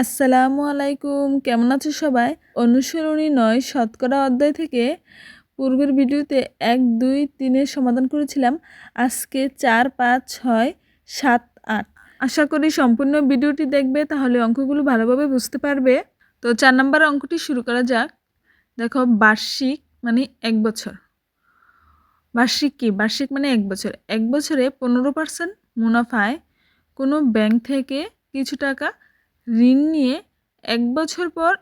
আসসালামু আলাইকুম। কেমন আছো সবাই? অনুসরণী নয়, শতকরা অধ্যায় থেকে পূর্বের ভিডিওতে এক, দুই, তিনের সমাধান করেছিলাম। আজকে চার, পাঁচ, ছয়, সাত, আট। আশা করি সম্পূর্ণ ভিডিওটি দেখবে, তাহলে অঙ্কগুলো ভালোভাবে বুঝতে পারবে। তো চার নম্বর অঙ্কটি শুরু করা যাক। দেখো, বার্ষিক মানে এক বছর। বার্ষিক কি? বার্ষিক মানে এক বছর। এক বছরে পনেরো পার্সেন্ট মুনাফায় কোনো ব্যাংক থেকে কিছু টাকা ঋণ নিয়ে এক বছর পর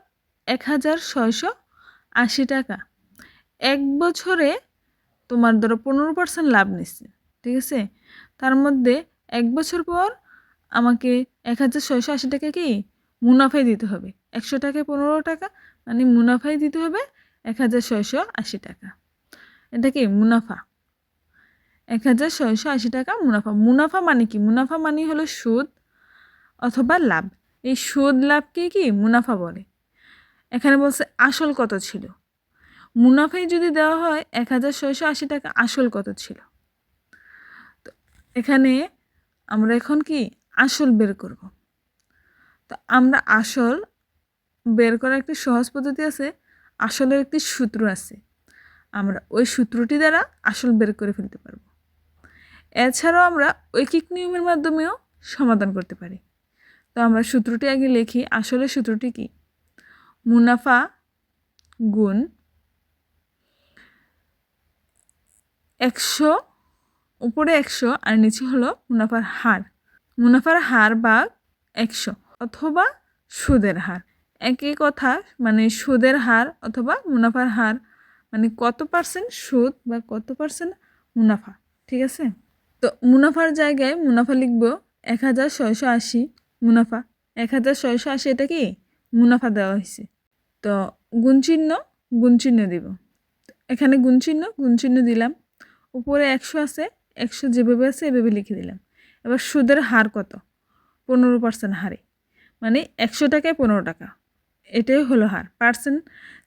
এক হাজার ছয়শো আশি টাকা। এক বছরে তোমার ধরো পনেরো পার্সেন্ট লাভ নিচ্ছে, ঠিক আছে? তার মধ্যে এক বছর পর আমাকে এক হাজার ছয়শো আশি টাকা কি মুনাফাই দিতে হবে। একশো টাকায় পনেরো টাকা মানে মুনাফাই দিতে হবে এক হাজার ছয়শো আশি টাকা। এটা কি মুনাফা? এক হাজার ছয়শো আশি টাকা মুনাফা। মুনাফা মানে কি? মুনাফা মানে হলো সুদ অথবা লাভ। এই সুদ লাভকে কি মুনাফা বলে? এখানে বলছে আসল কত ছিল? মুনাফাই যদি দেওয়া হয় এক হাজার ছয়শো আশি টাকা আসল কত ছিল? তো এখানে আমরা এখন কি আসল বের করব? তো আমরা আসল বের করার একটি সহজ পদ্ধতি আছে, আসলের একটি সূত্র আছে। আমরা ওই সূত্রটি দ্বারা আসল বের করে ফেলতে পারব। এছাড়াও আমরা ঐকিক নিয়মের মাধ্যমেও সমাধান করতে পারি। তো আমরা সূত্রটি আগে লিখি। আসলে সূত্রটি কি? মুনাফা গুণ একশো, উপরে একশো আর নিচে হলো মুনাফার হার। মুনাফার হার বা একশো অথবা সুদের হার। একই কথা মানে সুদের হার অথবা মুনাফার হার মানে কত পার্সেন্ট সুদ বা কত পার্সেন্ট মুনাফা, ঠিক আছে? তো মুনাফার জায়গায় মুনাফা লিখব এক হাজার ছয়শো আশি। মুনাফা, এক হাজার ছয়শো আশি এটা কি? মুনাফা দেওয়া হয়েছে। তো গুণচিহ্ন গুণচিহ্ন দিব। এখানে গুণচিহ্ন গুণচিহ্ন দিলাম। উপরে একশো আছে, একশো যেভাবে আছে এভাবে লিখে দিলাম। এবার সুদের হার কত? পনেরো পার্সেন্ট হারে। মানে একশো টাকায় পনেরো টাকা। এটাই হলো হার। পার্সেন্ট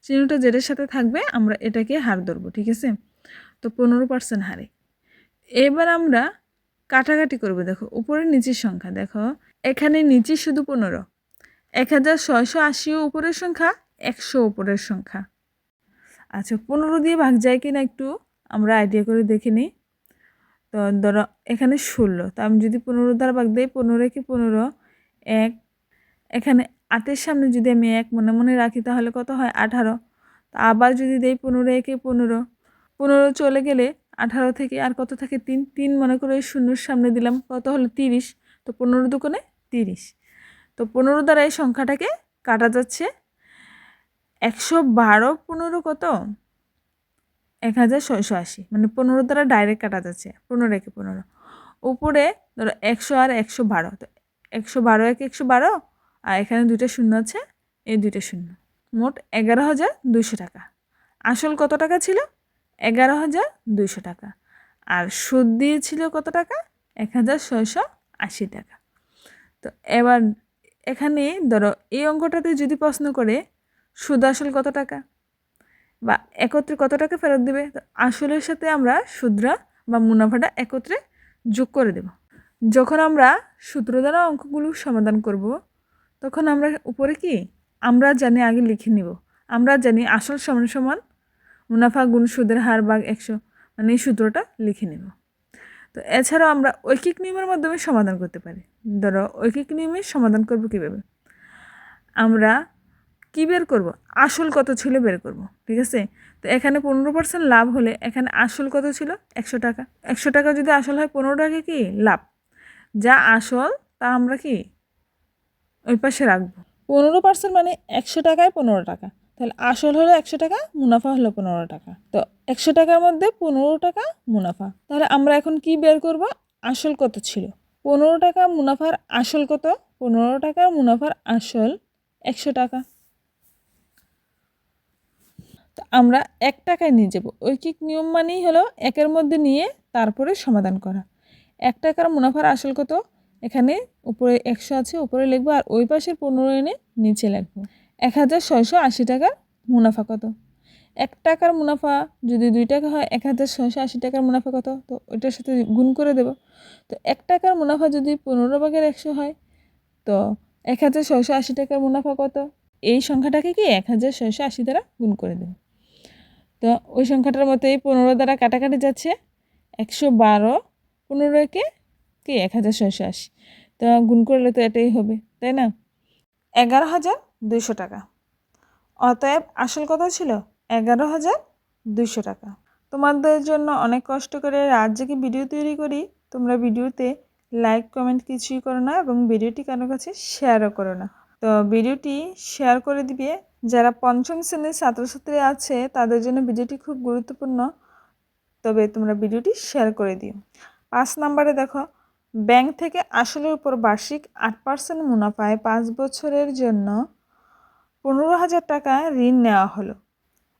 চিহ্নটা যেটার সাথে থাকবে, আমরা এটাকে হার ধরবো, ঠিক আছে? তো পনেরো পার্সেন্ট হারে। এবার আমরা কাটাকাটি করব, দেখো, উপরে নিচের সংখ্যা, দেখো। এখানে নিচে শুধু পনেরো। এক হাজার ছয়শো আশিও উপরের সংখ্যা, একশো উপরের সংখ্যা। আচ্ছা পনেরো দিয়ে ভাগ যায় কিনা একটু আমরা আইডিয়া করে দেখে নিই। তো ধরো, এখানে ষোলো। তো আমি যদি পনেরো দ্বারা ভাগ দিই, পনেরো কি পনেরো, এক। এখানে আটের সামনে যদি আমি এক মনে মনে রাখি, তাহলে কত হয়? আঠারো। তো আবার যদি দেই পনেরো একে পনেরো পনেরো চলে গেলে আঠারো থেকে আর কত থাকে? তিন। তিন মনে করে শূন্যর সামনে দিলাম, কত হলো? তিরিশ। তো পনেরো দোকানে তিরিশ। তো পনেরো দ্বারা এই সংখ্যাটাকে কাটা যাচ্ছে একশো বারো পনেরো কত? এক হাজার ছয়শো আশি। মানে পনেরো দ্বারা ডাইরেক্ট কাটা যাচ্ছে, পনেরো একে পনেরো। উপরে ধরো একশো আর একশো বারো। তো একশো বারো এক একশো বারো আর এখানে দুইটা শূন্য আছে, এই দুইটা শূন্য। মোট এগারো হাজার দুইশো টাকা। আসল কত টাকা ছিল? এগারো হাজার দুইশো টাকা। আর সুদ দিয়েছিল কত টাকা? এক হাজার ছয়শো আশি টাকা। তো এবার এখানে ধরো এই অঙ্কটাতে যদি প্রশ্ন করে, সুদ আসল কত টাকা? বা একত্রে কত টাকা ফেরত দেবে? তো আসলের সাথে আমরা সুদরা বা মুনাফাটা একত্রে যোগ করে দেব। যখন আমরা সূত্র দ্বারা অঙ্কগুলো সমাধান করব, তখন আমরা উপরে কি? আমরা জানি আগে লিখে নিব। আমরা জানি আসল সমান সমান মুনাফা গুণ সুদের হার বাঘ একশো মানে এই সূত্রটা লিখে নেব। তো এছাড়াও আমরা ঐকিক নিয়মের মাধ্যমে সমাধান করতে পারি। ধরো ঐকিক নিয়মে সমাধান করব কীভাবে? আমরা কী বের করব? আসল কত ছিল বের করব, ঠিক আছে? তো এখানে পনেরো পার্সেন্ট লাভ হলে এখানে আসল কত ছিল? একশো টাকা। একশো টাকা যদি আসল হয়, পনেরো টাকা কি? লাভ। যা আসল, তা আমরা কি? ওই পাশে রাখব। পনেরো পার্সেন্ট মানে একশো টাকায় পনেরো টাকা। তাহলে আসল হলো একশো টাকা, মুনাফা হলো পনেরো টাকা। তো একশো টাকার মধ্যে পনেরো টাকা মুনাফা। তাহলে আমরা এখন কি বের করব? আসল কত ছিল? পনেরো টাকা মুনাফার আসল কত? পনেরো টাকার মুনাফার আসল একশো টাকা। তো আমরা এক টাকায় নিয়ে যাব। ঐকিক নিয়ম মানেই হলো একের মধ্যে নিয়ে তারপরে সমাধান করা। এক টাকার মুনাফার আসল কত? এখানে উপরে একশো আছে, উপরে লিখব আর ওই পাশের পনেরো এনে নিচে লিখব। এক হাজার ছয়শো আশি টাকার মুনাফা কত? এক টাকার মুনাফা যদি দুই টাকা হয়, এক হাজার ছয়শো আশি টাকার মুনাফা কত? তো ওইটার সাথে গুণ করে দেব। তো এক টাকার মুনাফা যদি পনেরো ভাগের একশো হয়, তো এক হাজার ছয়শো আশি টাকার মুনাফা কত? এই সংখ্যাটাকে কি এক হাজার ছয়শো আশি দ্বারা গুণ করে দেব। তো ওই সংখ্যাটার মতো এই পনেরো দ্বারা কাটাকাটি যাচ্ছে। একশো বারো পনেরোকে কি? এক হাজার ছয়শো আশি। তো গুণ করলে তো এটাই হবে, তাই না? এগারো হাজার দুইশো টাকা। অতএব আসল কথা ছিল এগারো হাজার দুইশো টাকা। তোমাদের জন্য অনেক কষ্ট করে রাত জেগে ভিডিও তৈরি করি। তোমরা ভিডিওতে লাইক কমেন্ট কিছুই করো না এবং ভিডিওটি কারও কাছে শেয়ারও করো না। তো ভিডিওটি শেয়ার করে দিবে যারা পঞ্চম শ্রেণির ছাত্রছাত্রী আছে, তাদের জন্য ভিডিওটি খুব গুরুত্বপূর্ণ। তবে তোমরা ভিডিওটি শেয়ার করে দিও। পাঁচ নম্বরে দেখো ব্যাংক থেকে আসলের উপর বার্ষিক আট পার্সেন্ট মুনাফায় পাঁচ বছরের জন্য পনেরো হাজার টাকা ঋণ নেওয়া হলো।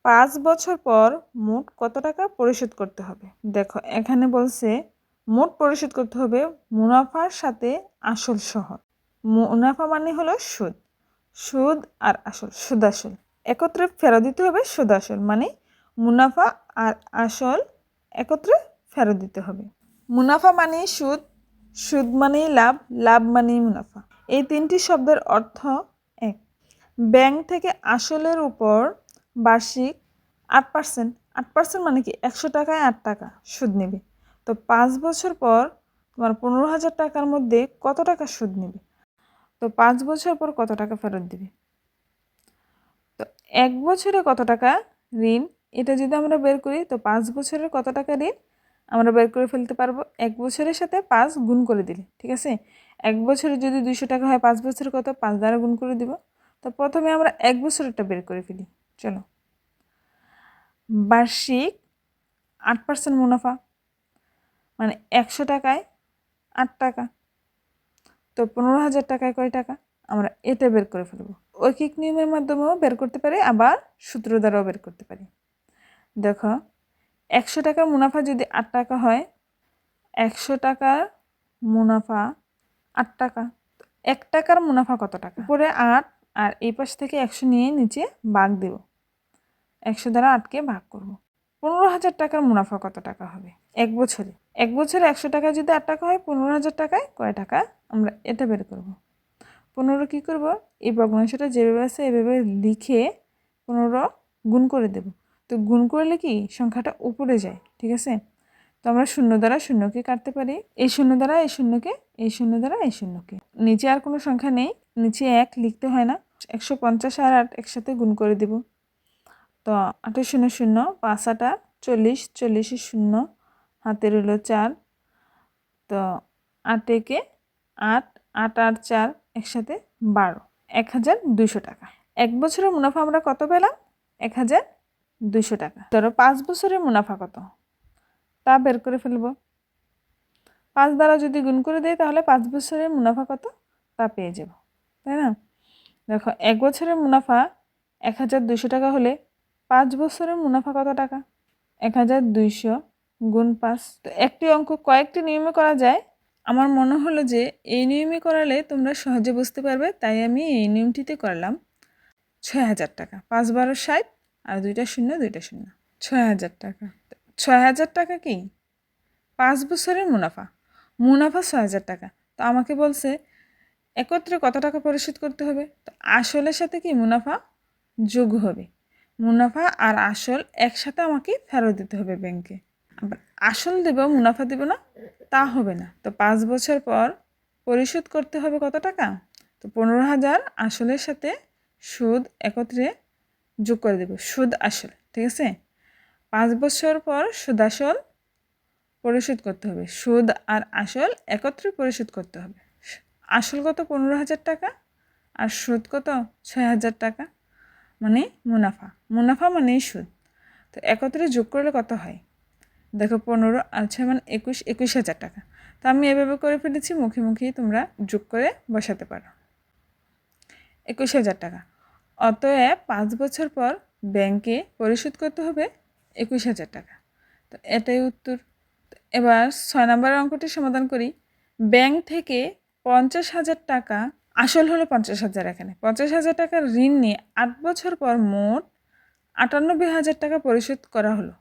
পাঁচ বছর পর মোট কত টাকা পরিশোধ করতে হবে? দেখো, এখানে বলছে মোট পরিশোধ করতে হবে মুনাফার সাথে আসল সহ মুনাফা মানে হলো সুদ। সুদ আর আসল সুদ আসল একত্রে ফেরত দিতে হবে সুদ আসল মানে মুনাফা আর আসল একত্রে ফেরত দিতে হবে। মুনাফা মানে সুদ সুদ মানেই লাভ লাভ মানেই মুনাফা। এই তিনটি শব্দের অর্থ ব্যাংক থেকে আসলের উপর বার্ষিক আট পার্সেন্ট আট পার্সেন্ট মানে কি একশো টাকায় আট টাকা সুদ নেবে। তো পাঁচ বছর পর তোমার পনেরো হাজার টাকার মধ্যে কত টাকা সুদ নেবে? তো পাঁচ বছর পর কত টাকা ফেরত দিবে? তো এক বছরে কত টাকা ঋণ? এটা যদি আমরা বের করি, তো পাঁচ বছরের কত টাকা ঋণ? আমরা বের করে ফেলতে পারব এক বছরের সাথে পাঁচ গুণ করে দিলে, ঠিক আছে? এক বছরে যদি দুশো টাকা হয়, পাঁচ বছরে কত? পাঁচ দ্বারা গুণ করে দিব। তো প্রথমে আমরা এক বছরেরটা বের করে ফেলি, চলো। বার্ষিক আট পার্সেন্ট মুনাফা মানে একশো টাকায় আট টাকা, তো পনেরো হাজার টাকায় কয় টাকা? আমরা এটা বের করে ফেলব। ঐকিক নিয়মের মাধ্যমেও বের করতে পারি, আবার সূত্র দ্বারাও বের করতে পারি। দেখো, একশো টাকার মুনাফা যদি আট টাকা হয়, একশো টাকার মুনাফা আট টাকা এক টাকার মুনাফা কত টাকা? উপরে আট আর এই পাশ থেকে একশো নিয়ে নিচে ভাগ দেব। একশো দ্বারা আটকে ভাগ করব। পনেরো হাজার টাকার মুনাফা কত টাকা হবে? এক বছরে। এক বছরে একশো টাকা যদি আট টাকা হয়, পনেরো হাজার টাকায় কয় টাকা? আমরা এটা বের করব। পনেরো কী করব? এই ভগ্নাংশটা যেভাবে আছে, এভাবে লিখে পনেরো গুণ করে দেব। তো গুণ করলে কি? সংখ্যাটা উপরে যায়, ঠিক আছে? তো আমরা শূন্য দ্বারা শূন্যকে কাটতে পারি। এই শূন্য দ্বারা এই শূন্যকে, এই শূন্য দ্বারা এই শূন্যকে। নিচে আর কোনো সংখ্যা নেই। নিচে এক লিখতে হয় না। একশো পঞ্চাশ আর আট একসাথে গুণ করে দেব। তো আটে শূন্য শূন্য, পাঁচ আটা চল্লিশ, চল্লিশে শূন্য হাতে রইল চার। তো আট একে আট আট আট চার একসাথে বারো। এক হাজার দুশো টাকা। এক বছরের মুনাফা আমরা কত পেলাম? এক হাজার দুশো টাকা। ধরো পাঁচ বছরের মুনাফা কত? তা বের করে ফেলব। পাঁচ দ্বারা যদি গুণ করে দেয় তাহলে পাঁচ বছরের মুনাফা কত? তা পেয়ে যাব। তাই না? দেখো, এক বছরের মুনাফা এক হাজার দুইশো টাকা হলে পাঁচ বছরের মুনাফা কত টাকা? এক হাজার দুইশো গুণ পাঁচ। তো একটি অঙ্ক, কয়েকটি নিয়মে করা যায়। আমার মনে হলো যে এই নিয়মে করালে তোমরা সহজে বুঝতে পারবে, তাই আমি এই নিয়মটিতে করলাম ছয় হাজার টাকা। পাঁচ বারো ষাট আর দুইটা শূন্য দুইটা শূন্য। ছয় হাজার টাকা। ছয় হাজার টাকা কি? পাঁচ বছরের মুনাফা। মুনাফা ছয় হাজার টাকা। তো আমাকে বলছে একত্রে কত টাকা পরিশোধ করতে হবে? তো আসলের সাথে কি মুনাফা? যোগ হবে। মুনাফা আর আসল একসাথে আমাকে ফেরত দিতে হবে ব্যাংকে আসল দেব, মুনাফা দেব না, তা হবে না। তো পাঁচ বছর পর পরিশোধ করতে হবে কত টাকা? তো পনেরো হাজার আসলের সাথে সুদ একত্রে যোগ করে দেব, সুদ আসল, ঠিক আছে? পাঁচ বছর পর সুদ আসল পরিশোধ করতে হবে, সুদ আর আসল একত্রে পরিশোধ করতে হবে। আসল কত? পনেরো হাজার টাকা আর সুদ কত? ছয় হাজার টাকা। মানে মুনাফা। মুনাফা মানেই সুদ। তো একত্রে যোগ করলে কত হয়? দেখো পনেরো আর ছয় মানে একুশ একুশ হাজার টাকা। তো আমি এভাবে করে ফেলেছি, মুখে মুখেই তোমরা যোগ করে বসাতে পারো। একুশ হাজার টাকা। অতএব পাঁচ বছর পর ব্যাংকে পরিশোধ করতে হবে একুশ হাজার টাকা। তো এটাই উত্তর। এবার ছয় নম্বর অঙ্কটি সমাধান করি। ব্যাংক থেকে পঞ্চাশ হাজার টাকা, আসল হলো পঞ্চাশ হাজার এখানে। পঞ্চাশ হাজার টাকার ঋণ নিয়ে আট বছর পর মোট আটানব্বই হাজার টাকা পরিশোধ করা হলো।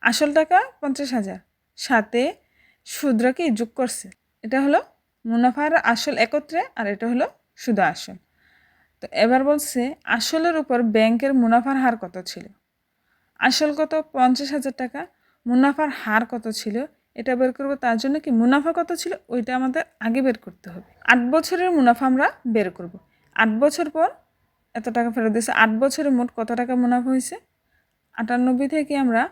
আসল টাকা পঞ্চাশ হাজার। সাথে সুদরাকে যোগ করছে? এটা হলো মুনাফার আসল একত্রে আর এটা হলো শুধু আসল। তো এবার বলছে, আসলের উপর ব্যাংকের মুনাফার হার কত ছিল? আসল কত? পঞ্চাশ হাজার টাকা। মুনাফার হার কত ছিল? এটা বের করব তার জন্য কি মুনাফা কত ছিল? ওইটা আমাদের আগে বের করতে হবে। আট বছরের মুনাফা আমরা বের করব। আট বছর পর এত টাকা ফেরত দিয়েছে। আট বছরে মোট কত টাকা মুনাফা হয়েছে? আটানব্বই থেকে আমরা,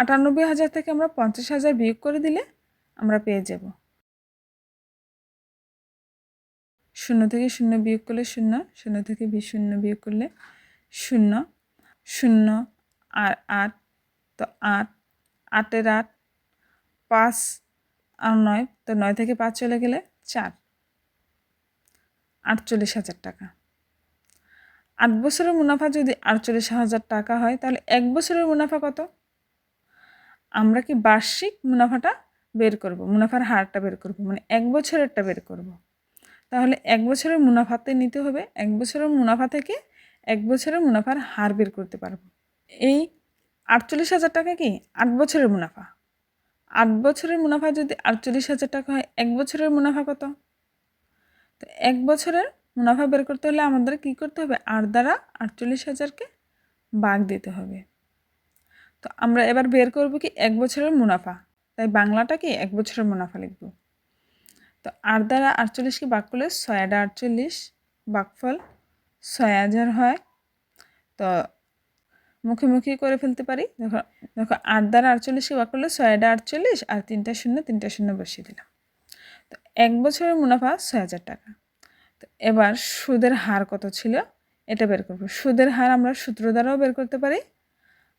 আটানব্বই হাজার থেকে আমরা পঞ্চাশ হাজার বিয়োগ করে দিলে আমরা পেয়ে যাব। শূন্য থেকে শূন্য বিয়োগ করলে শূন্য শূন্য থেকে বিশ শূন্য বিয়োগ করলে শূন্য শূন্য আর আট, তো আট, আটের আট পাঁচ আর নয়, তো নয় থেকে পাঁচ চলে গেলে চার। আটচল্লিশ হাজার টাকা। আট বছরের মুনাফা যদি আটচল্লিশ হাজার টাকা হয়, তাহলে এক বছরের মুনাফা কত? আমরা কি বার্ষিক মুনাফাটা বের করব? মুনাফার হারটা বের করব? মানে এক বছরেরটা বের করব। তাহলে এক বছরের মুনাফাতে নিতে হবে, এক বছরের মুনাফা থেকে এক বছরের মুনাফার হার বের করতে পারব। এই আটচল্লিশ হাজার টাকা কি? আট বছরের মুনাফা। আট বছরের মুনাফা যদি আটচল্লিশ হাজার টাকা হয়, এক বছরের মুনাফা কত? তো এক বছরের মুনাফা বের করতে হলে আমাদের কি করতে হবে? আট দ্বারা আটচল্লিশ হাজারকে বাঘ দিতে হবে। তো আমরা এবার বের করব কি এক বছরের মুনাফা। তাই বাংলাটা কি এক বছরের মুনাফা লিখব। তো আট দ্বারা আটচল্লিশকে বাঘ করলে ছয় আটা আটচল্লিশ বাঘফল ছয় হাজার হয়। তো মুখোমুখি করে ফেলতে পারি। দেখো দেখো আট দ্বারা আটচল্লিশকে করলে ছয় আটা আটচল্লিশ আর তিনটা শূন্য তিনটা শূন্য বসিয়ে দিলাম। তো এক বছরের মুনাফা ছয় হাজার টাকা। তো এবার সুদের হার কত ছিল এটা বের করব। সুদের হার আমরা সূত্র দ্বারাও বের করতে পারি,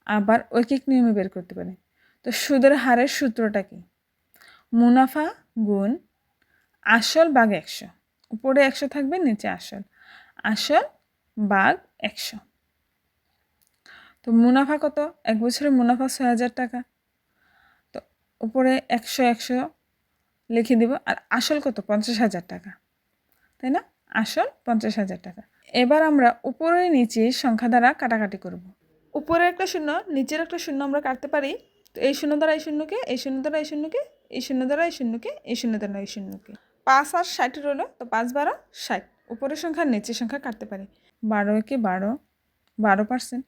আবার ঐকিক নিয়মে বের করতে পারি। তো সুদের হারের সূত্রটা কি? মুনাফা গুণ আসল বাঘ একশো। উপরে একশো থাকবে, নিচে আসল। আসল বাঘ একশো। তো মুনাফা কত? এক বছরের মুনাফা ছয় হাজার টাকা। তো উপরে একশো একশো লিখে দিব, আর আসল কত? পঞ্চাশ হাজার টাকা। তাই না? আসল পঞ্চাশ হাজার টাকা। এবার আমরা উপরে নিচে সংখ্যা দ্বারা কাটাকাটি করব। উপরে একটা শূন্য, নিচের একটা শূন্য আমরা কাটতে পারি। তো এই শূন্য দ্বারা এই শূন্যকে, এই শূন্য দ্বারা এই শূন্যকে, এই শূন্য দ্বারা এই শূন্যকে, এই শূন্য দ্বারা এই শূন্যকে। পাঁচ আর ষাট রইল তো পাঁচ বারো ষাট। উপরের সংখ্যা নিচের সংখ্যা কাটতে পারি। বারো একে বারো বারো পার্সেন্ট।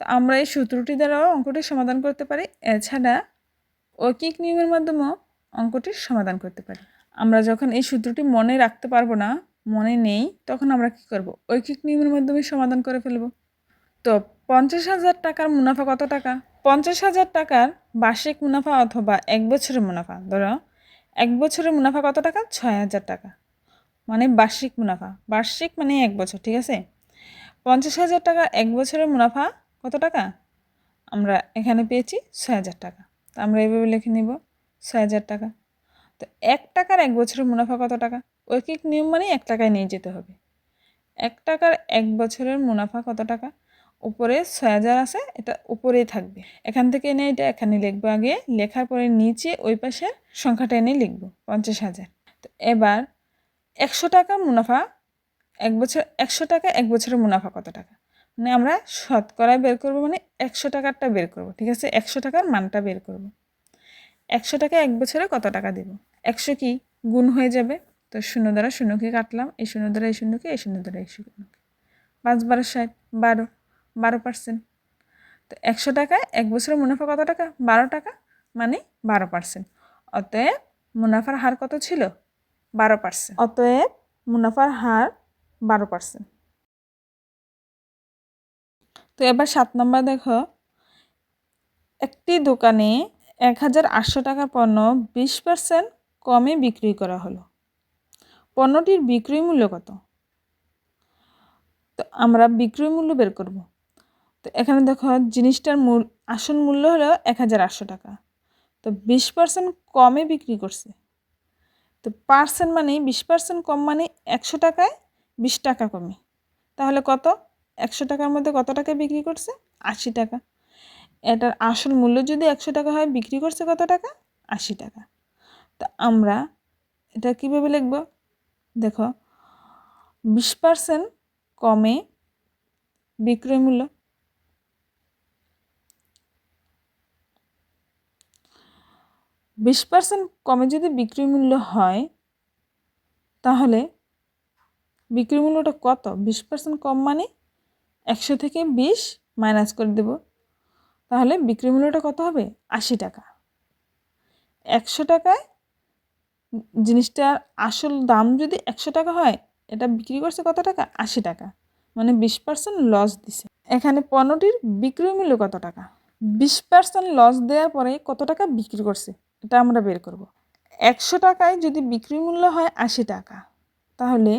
তো আমরা এই সূত্রটি দ্বারাও অঙ্কটি সমাধান করতে পারি। এছাড়া ঐকিক নিয়মের মাধ্যমেও অঙ্কটির সমাধান করতে পারি। আমরা যখন এই সূত্রটি মনে রাখতে পারব না, মনে নেই, তখন আমরা কি করব? ঐকিক নিয়মের মাধ্যমে সমাধান করে ফেলব। তো পঞ্চাশ হাজার টাকার মুনাফা কত টাকা? পঞ্চাশ হাজার টাকার বার্ষিক মুনাফা অথবা এক বছরের মুনাফা, ধরো এক বছরের মুনাফা কত টাকা? ছয় হাজার টাকা। মানে বার্ষিক মুনাফা। বার্ষিক মানে এক বছর, ঠিক আছে? পঞ্চাশ হাজার টাকা এক বছরের মুনাফা কত টাকা? আমরা এখানে পেয়েছি ছয় হাজার টাকা। তো আমরা এইভাবে লিখে নিব ছয় হাজার টাকা। তো এক টাকার এক বছরের মুনাফা কত টাকা? ঐকিক নিয়ম মানেই এক টাকায় নিয়ে যেতে হবে। এক টাকার এক বছরের মুনাফা কত টাকা? উপরে ছয় হাজার আছে, এটা উপরেই থাকবে। এখান থেকে এনে এটা এখানে লিখব আগে, লেখার পরে নিচে ওই পাশের সংখ্যাটা এনে লিখব, পঞ্চাশ হাজার। তো এবার একশো টাকা মুনাফা, এক বছর, একশো টাকা এক বছরের মুনাফা কত টাকা? মানে আমরা শতকরায় বের করব মানে একশো টাকারটা বের করব, ঠিক আছে? একশো টাকার মানটা বের করব। একশো টাকা এক বছরে কত টাকা দেব? একশো কি গুণ হয়ে যাবে? তো শূন্য দ্বারা শূন্যকে কাটলাম, এই শূন্য দ্বারা এই শূন্যকে, এই শূন্য দ্বারা এই শূন্যকে। পাঁচ বারো ষাট, বারো বারো পার্সেন্ট। তো একশো টাকায় এক বছরের মুনাফা কত টাকা? বারো টাকা মানে বারো পার্সেন্ট। অতএব মুনাফার হার কত ছিল? বারো পার্সেন্ট। অতএব মুনাফার হার বারো পার্সেন্ট। তো এবার সাত নম্বর দেখো। একটি দোকানে এক হাজার আটশো টাকা পণ্য বিশ পার্সেন্ট কমে বিক্রি করা হলো। পণ্যটির বিক্রয় মূল্য কত? তো আমরা বিক্রয় মূল্য বের করব। তো এখানে দেখো, জিনিসটার মূল, আসল মূল্য হলো এক হাজার আটশো টাকা। তো বিশ পার্সেন্ট কমে বিক্রি করছে। তো পার্সেন্ট মানে বিশ পার্সেন্ট কম মানে একশো টাকায় বিশ টাকা কমে। তাহলে কত? একশো টাকার মধ্যে কত টাকা বিক্রি করছে? আশি টাকা। এটার আসল মূল্য যদি একশো টাকা হয়, বিক্রি করছে কত টাকা? আশি টাকা। তা আমরা এটা কীভাবে লিখব? দেখো, বিশ পার্সেন্ট কমে বিক্রয় মূল্য। বিশ পার্সেন্ট কমে যদি বিক্রয় মূল্য হয়, তাহলে বিক্রি মূল্যটা কত? বিশ পার্সেন্ট কম মানে একশো থেকে বিশ মাইনাস করে দেব। তাহলে বিক্রি মূল্যটা কত হবে? আশি টাকা। একশো টাকায় জিনিসটার আসল দাম যদি একশো টাকা হয়, এটা বিক্রি করছে কত টাকা? আশি টাকা। মানে বিশ পার্সেন্ট লস দিছে। এখানে পণ্যটির বিক্রয় মূল্য কত টাকা? বিশ পার্সেন্ট লস দেওয়ার পরে কত টাকা বিক্রি করছে? এটা আমরা বের করব। একশো টাকায় যদি বিক্রি মূল্য হয় আশি টাকা, তাহলে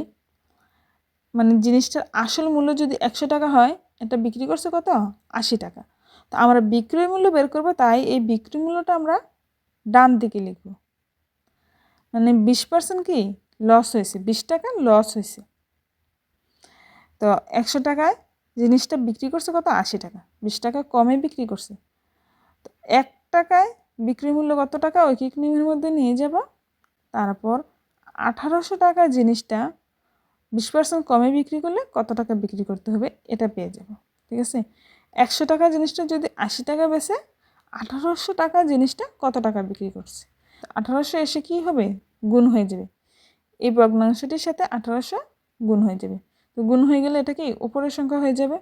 মানে জিনিসটার আসল মূল্য যদি একশো টাকা হয়, এটা বিক্রি করছে কত? আশি টাকা। তো আমরা বিক্রয় মূল্য বের করব, তাই এই বিক্রি মূল্যটা আমরা ডান দিকে লিখব। মানে বিশ পার্সেন্ট কি? লস হয়েছে। বিশ টাকা লস হয়েছে। তো একশো টাকায় জিনিসটা বিক্রি করছে কত? আশি টাকা। বিশ টাকা কমে বিক্রি করছে। তো এক টাকায় বিক্রি মূল্য কত টাকা? ঐকিক নিয়মের মধ্যে নিয়ে যাব। তারপর আঠারোশো টাকা জিনিসটা বিশ পার্সেন্ট কমে বিক্রি করলে কত টাকা বিক্রি করতে হবে এটা পেয়ে যাব, ঠিক আছে? একশো টাকা জিনিসটা যদি আশি টাকা বেছে আঠারোশো টাকা জিনিসটা কত টাকা বিক্রি করছে? আঠারোশো এসে কি হবে? গুণ হয়ে যাবে। এই ভগ্নাংশটির সাথে আঠারোশো গুণ হয়ে যাবে। তো গুণ হয়ে গেলে এটা কি উপরের সংখ্যা হয়ে যাবে?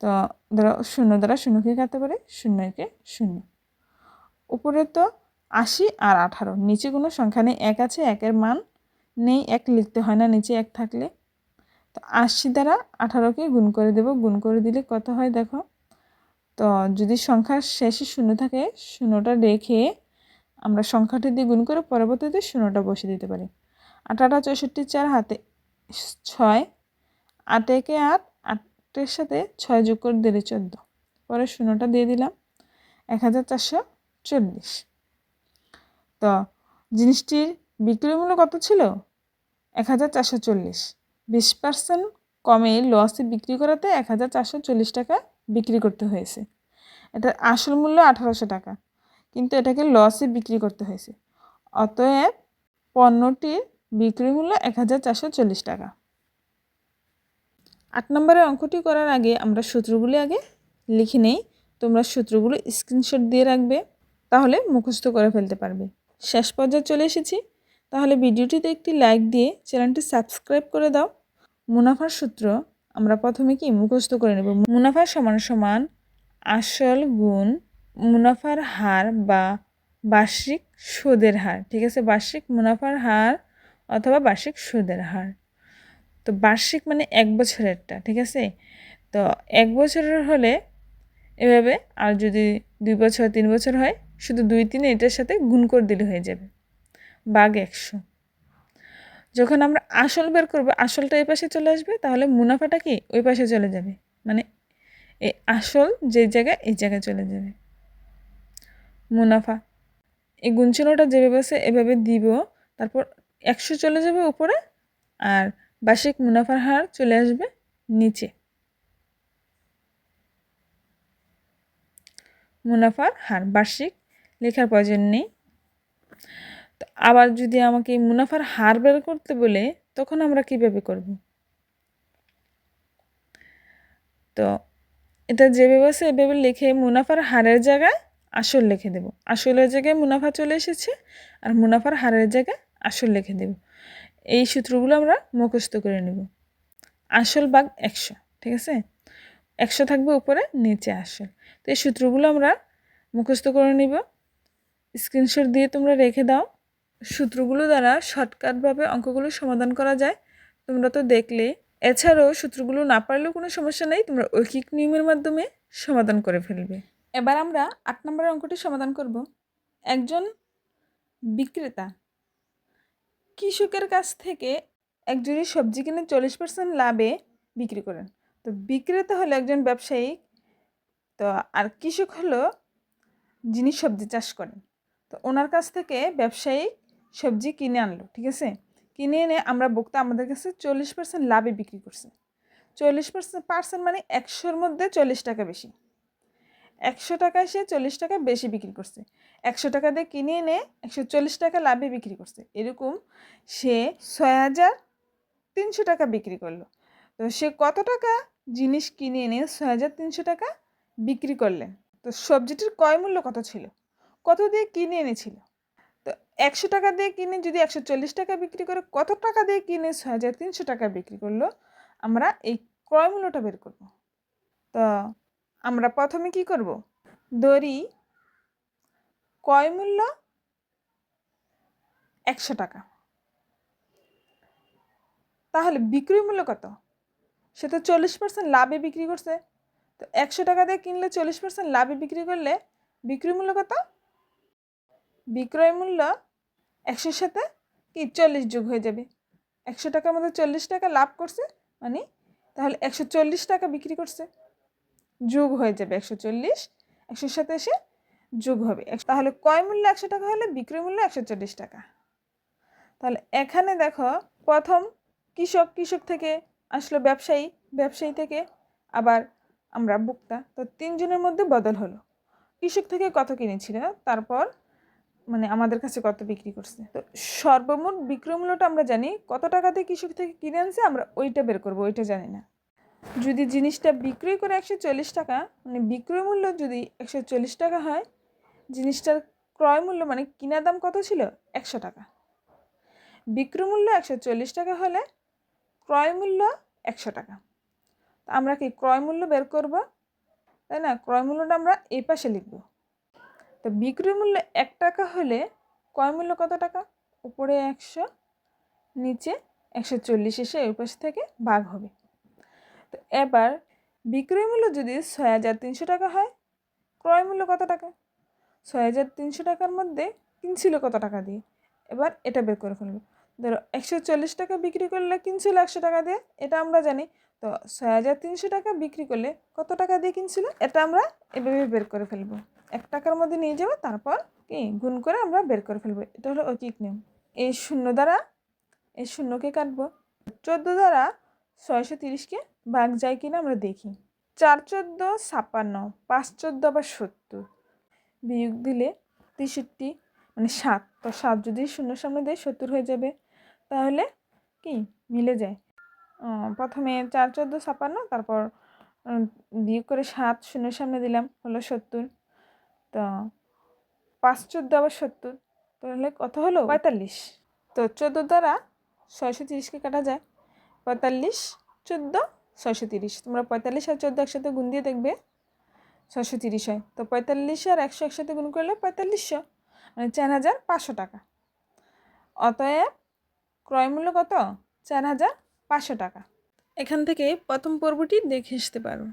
তো ধরো শূন্য দ্বারা শূন্যকে কাটতে পারে, শূন্য শূন্যকে শূন্য। উপরে তো আশি আর আঠারো, নিচে কোনো সংখ্যা নেই, এক আছে, একের মান নেই, এক লিখতে হয় না, নিচে এক থাকলে। তো আশি দ্বারা আঠারোকে গুণ করে দেব। গুণ করে দিলে কত হয় দেখো? তো যদি সংখ্যার শেষে শূন্য থাকে, শূন্যটা রেখে আমরা সংখ্যাটি দিয়ে গুণ করে পরবর্তীতে শূন্যটা বসে দিতে পারি। আটাটা চৌষট্টি চার হাতে ছয়, আট একে আট, আটের সাথে ছয় যোগ করে দিলে চোদ্দ। পরে শূন্যটা দিয়ে দিলাম, এক হাজার চারশো চল্লিশ। তো জিনিসটির বিক্রয় মূল্য কত ছিল? এক হাজার চারশো চল্লিশ। বিশ পার্সেন্ট কমে লসে বিক্রি করাতে এক হাজার চারশো চল্লিশ টাকা বিক্রি করতে হয়েছে। এটার আসল মূল্য আঠারোশো টাকা, কিন্তু এটাকে লসে বিক্রি করতে হয়েছে। অতএব পণ্যটির বিক্রি মূল্য এক হাজার চারশো চল্লিশ টাকা। আট নম্বরের অঙ্কটি করার আগে আমরা সূত্রগুলি আগে লিখে নেই, তোমরা সূত্রগুলো স্ক্রিনশট দিয়ে রাখবে, তাহলে মুখস্থ করে ফেলতে পারবে। শেষ পর্যায়ে চলে এসেছি। তাহলে ভিডিওটিতে একটি লাইক দিয়ে চ্যানেলটি সাবস্ক্রাইব করে দাও। মুনাফার সূত্র, আমরা প্রথমে কি মুখস্থ করে নেব? মুনাফা সমান সমান আসল গুণ মুনাফার হার বা বার্ষিক সুদের হার, ঠিক আছে? বার্ষিক মুনাফার হার অথবা বার্ষিক সুদের হার। তো বার্ষিক মানে এক বছরেরটা, ঠিক আছে? তো এক বছরের হলে এভাবে আর যদি দুই বছর, তিন বছর হয়, শুধু দুই তিন এটার সাথে গুণ করে দিলে হয়ে যাবে। বাঘ একশো। যখন আমরা আসল বের করব, আসলটা এই পাশে চলে আসবে, তাহলে মুনাফাটা কি? ওই পাশে চলে যাবে। মানে এই আসল যে জায়গায়, এই জায়গায় চলে যাবে। মুনাফা। এই গুঞ্চনটা যেভাবে আছে, এভাবে দিব। তারপর একশো চলে যাবে উপরে, আর বার্ষিক মুনাফার হার চলে আসবে নিচে। মুনাফার হার, বার্ষিক লেখার প্রয়োজন নেই। আবার যদি আমাকে মুনাফার হার বের করতে বলে, তখন আমরা কীভাবে করব? তো এটা যেভাবে আছে এভাবে লিখে মুনাফার হারের জায়গায় আসল লিখে দেব। আসলের জায়গায় মুনাফা চলে এসেছে আর মুনাফার হারের জায়গায় আসল লিখে দেব। এই সূত্রগুলো আমরা মুখস্থ করে নেব। আসল বাঘ একশো, ঠিক আছে? একশো থাকবে উপরে, নিচে আসল। তো এই সূত্রগুলো আমরা মুখস্থ করে নিব। স্ক্রিনশট দিয়ে তোমরা রেখে দাও। সূত্রগুলো দ্বারা শর্টকাটভাবে অঙ্কগুলো সমাধান করা যায়। তোমরা তো দেখলে, এছাড়াও সূত্রগুলো না পারলেও কোনো সমস্যা নেই, তোমরা ঐকিক নিয়মের মাধ্যমে সমাধান করে ফেলবে। এবার আমরা আট নম্বরের অঙ্কটি সমাধান করব। একজন বিক্রেতা কৃষকের কাছ থেকে এক জুড়ি সবজি কিনে চল্লিশ পার্সেন্ট লাভে বিক্রি করেন। তো বিক্রেতা হলো একজন ব্যবসায়ী, তো আর কৃষক হলো যিনি সবজি চাষ করেন। তো ওনার কাছ থেকে ব্যবসায়ী সবজি কিনে আনলো, ঠিক আছে? কিনে এনে আমরা বক্তা আমাদের কাছে চল্লিশ পার্সেন্ট লাভে বিক্রি করছে। চল্লিশ পার্সেন্ট পার্সেন্ট মানে একশোর মধ্যে চল্লিশ টাকা বেশি। একশো টাকায় সে চল্লিশ টাকা বেশি বিক্রি করছে। একশো টাকা দিয়ে কিনে এনে একশো চল্লিশ টাকা লাভে বিক্রি করছে। এরকম সে ছয় হাজার তিনশো টাকা বিক্রি করল। তো সে কত টাকা জিনিস কিনে এনে ছয় হাজার তিনশো টাকা বিক্রি করলেন? তো সবজিটির ক্রয় মূল্য কত ছিল? কত দিয়ে কিনে এনেছিল? তো একশো টাকা দিয়ে কিনে যদি একশো চল্লিশ টাকা বিক্রি করে কত টাকা দিয়ে কিনে ছয় হাজার তিনশো টাকা বিক্রি করল, আমরা এই ক্রয় মূল্যটা বের করব। তো আমরা প্রথমে কি করব? দড়ি ক্রয় মূল্য একশো টাকা। তাহলে বিক্রয় মূল্য কত? সে তো চল্লিশ পার্সেন্ট লাভে বিক্রি করছে। তো একশো টাকা দিয়ে কিনলে চল্লিশ পার্সেন্ট লাভে বিক্রি করলে বিক্রি মূল্য কত? বিক্রয় মূল্য একশোর সাথে কি চল্লিশ যোগ হয়ে যাবে? একশো টাকার মধ্যে চল্লিশ টাকা লাভ করছে মানে তাহলে একশো চল্লিশ টাকা বিক্রি করছে, যোগ হয়ে যাবে একশো চল্লিশ, একশোর সাথে এসে যোগ হবে। তাহলে কয় মূল্য একশো টাকা হলে? বিক্রয় মূল্য একশো চল্লিশ টাকা। তাহলে এখানে দেখো, প্রথম কৃষক কৃষক থেকে আসলো ব্যবসায়ী ব্যবসায়ী থেকে আবার আমরা ভোক্তা। তো তিনজনের মধ্যে বদল হলো। কৃষক থেকে কত কিনেছিল? তারপর মানে আমাদের কাছে কত বিক্রি করছে। তো সর্বমোট বিক্রয় মূল্যটা আমরা জানি, কত টাকাতে কৃষক থেকে কিনে আনছে, আমরা ওইটা বের করব, ওইটা জানি না। যদি জিনিসটা বিক্রয় করে একশো চল্লিশ টাকা মানে বিক্রয় মূল্য যদি একশো চল্লিশ টাকা হয়, জিনিসটার ক্রয় মূল্য মানে কিনা দাম কত ছিল? একশো টাকা। বিক্রয় মূল্য একশো চল্লিশ টাকা হলে ক্রয় মূল্য একশো টাকা। তো আমরা কি ক্রয় মূল্য বের করব? তাই না? ক্রয় মূল্যটা আমরা এই পাশে লিখব। তো বিক্রয় মূল্য এক টাকা হলে ক্রয় মূল্য কত টাকা? উপরে একশো, নিচে একশো চল্লিশ এসে পাশ থেকে ভাগ হবে। তো এবার বিক্রয় মূল্য যদি ছয় হাজার তিনশো টাকা হয়, ক্রয় মূল্য কত টাকা? ছয় হাজার তিনশো টাকার মধ্যে কিনছিল কত টাকা দিয়ে? এবার এটা বের করে ফেলব। ধরো একশো চল্লিশ টাকা বিক্রি করলে কিনছিল একশো টাকা দিয়ে, এটা আমরা জানি। তো ছয় হাজার তিনশো টাকা বিক্রি করলে কত টাকা দিয়ে কিনছিল? এটা আমরা এভাবে বের করে ফেলব। এক টাকার মধ্যে নিয়ে যাব, তারপর কি গুণ করে আমরা বের করে ফেলব। এটা হলো ঐকিক নিয়ম। এই শূন্য দ্বারা এই শূন্যকে কাটবো। চোদ্দ দ্বারা ছয়শো তিরিশকে ভাগ যায় কিনা আমরা দেখি। চার চোদ্দ ছাপ্পান্ন, পাঁচ চোদ্দ আবার সত্তর। বিয়োগ দিলে তেষট্টি মানে সাত। তো সাত যদি শূন্য সামনে দেয়, সত্তর হয়ে যাবে। তাহলে কি? মিলে যায়। প্রথমে চার চোদ্দ ছাপ্পান্ন তারপর বিয়োগ করে সাত, শূন্যের সামনে দিলাম, হলো সত্তর। তো পাঁচ চোদ্দ আবার সত্তর, তাহলে কত হলো? পঁয়তাল্লিশ। তো চোদ্দ দ্বারা ছয়শো তিরিশকে কাটা যায়। পঁয়তাল্লিশ, চোদ্দ, ছয়শো তিরিশ। তোমরা পঁয়তাল্লিশ আর চোদ্দ একসাথে গুণ দিয়ে দেখবে, ছয়শো তিরিশ হয়। তো পঁয়তাল্লিশ আর একশো একসাথে গুণ করলে পঁয়তাল্লিশশো মানে চার হাজার পাঁচশো টাকা। অতএব ক্রয়মূল্য কত? চার হাজার পাঁচশো টাকা। এখান থেকে প্রথম পর্বটি দেখে আসতে পারো।